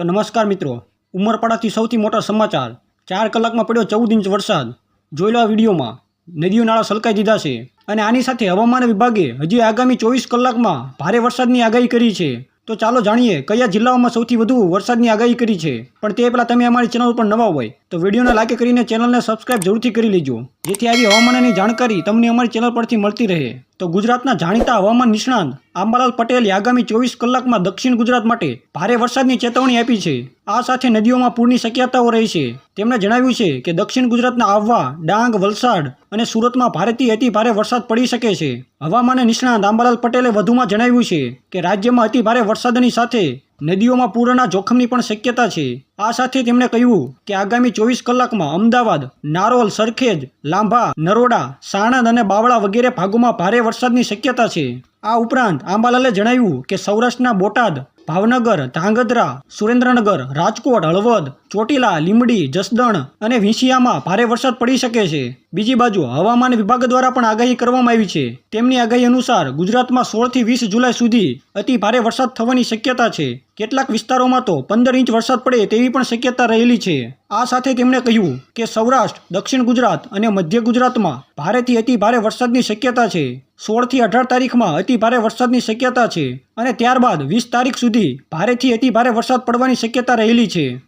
તો નમસ્કાર મિત્રો, ઉમરપાડાથી સૌથી મોટા સમાચાર. ચાર કલાકમાં પડ્યો ચૌદ ઇંચ વરસાદ. જોઈ લો વિડીયોમાં. નદીઓ નાળા સલકાઈ દીધા છે. અને આની સાથે હવામાન વિભાગે હજી આગામી ચોવીસ કલાકમાં ભારે વરસાદની આગાહી કરી છે. તો ચાલો જાણીએ કયા જિલ્લાઓમાં સૌથી વધુ વરસાદની આગાહી કરી છે. પણ તે પહેલાં તમે અમારી ચેનલ ઉપર નવા હોય, તો વિડીયોને લાઈક કરીને ચેનલને સબસ્ક્રાઇબ જરૂરથી કરી લેજો. જેથી આવી હવામાનની જાણકારી તમને અમારી ચેનલ પરથી મળતી રહે. તો ગુજરાતના જાણીતા હવામાન નિષ્ણાંત આંબાલાલ પટેલે આગામી ચોવીસ કલાકમાં દક્ષિણ ગુજરાત માટે ભારે વરસાદની ચેતવણી આપી છે. આ સાથે નદીઓમાં પૂરની શક્યતાઓ રહી છે. તેમણે જણાવ્યું છે કે દક્ષિણ ગુજરાતના આવવા, ડાંગ, વલસાડ અને સુરતમાં ભારેથી અતિ ભારે વરસાદ પડી શકે છે. હવામાન નિષ્ણાંત આંબાલાલ પટેલે વધુમાં જણાવ્યું છે કે રાજ્યમાં અતિ ભારે વરસાદની સાથે નદીઓમાં પૂરના જોખમની પણ શક્યતા છે. આ સાથે તેમણે કહ્યું કે આગામી ચોવીસ કલાકમાં અમદાવાદ, નારોલ, સરખેજ, લાંભા, નરોડા, સાણંદ અને બાવળા વગેરે ભાગોમાં ભારે વરસાદની શક્યતા છે. આ ઉપરાંત આંબાલાલે જણાવ્યું કે સૌરાષ્ટ્રના બોટાદ ભાવનગર, ધાંગધ્રા, સુરેન્દ્રનગર, રાજકોટ, હળવદ, ચોટીલા, લીંબડી, જસદણ અને વિંછિયામાં ભારે વરસાદ પડી શકે છે. બીજી બાજુ હવામાન વિભાગ દ્વારા પણ આગાહી કરવામાં આવી છે. તેમની આગાહી અનુસાર ગુજરાતમાં સોળથી વીસ જુલાઈ સુધી અતિ ભારે વરસાદ થવાની શક્યતા છે. કેટલાક વિસ્તારોમાં તો પંદર ઇંચ વરસાદ પડે તેવી પણ શક્યતા રહેલી છે. આ સાથે તેમણે કહ્યું કે સૌરાષ્ટ્ર, દક્ષિણ ગુજરાત અને મધ્ય ગુજરાતમાં ભારેથી અતિ ભારે વરસાદની શક્યતા છે. સોળથી અઢાર તારીખમાં અતિ ભારે વરસાદની શક્યતા છે અને ત્યારબાદ વીસ તારીખ સુધી ભારેથી અતિ ભારે વરસાદ પડવાની શક્યતા રહેલી છે.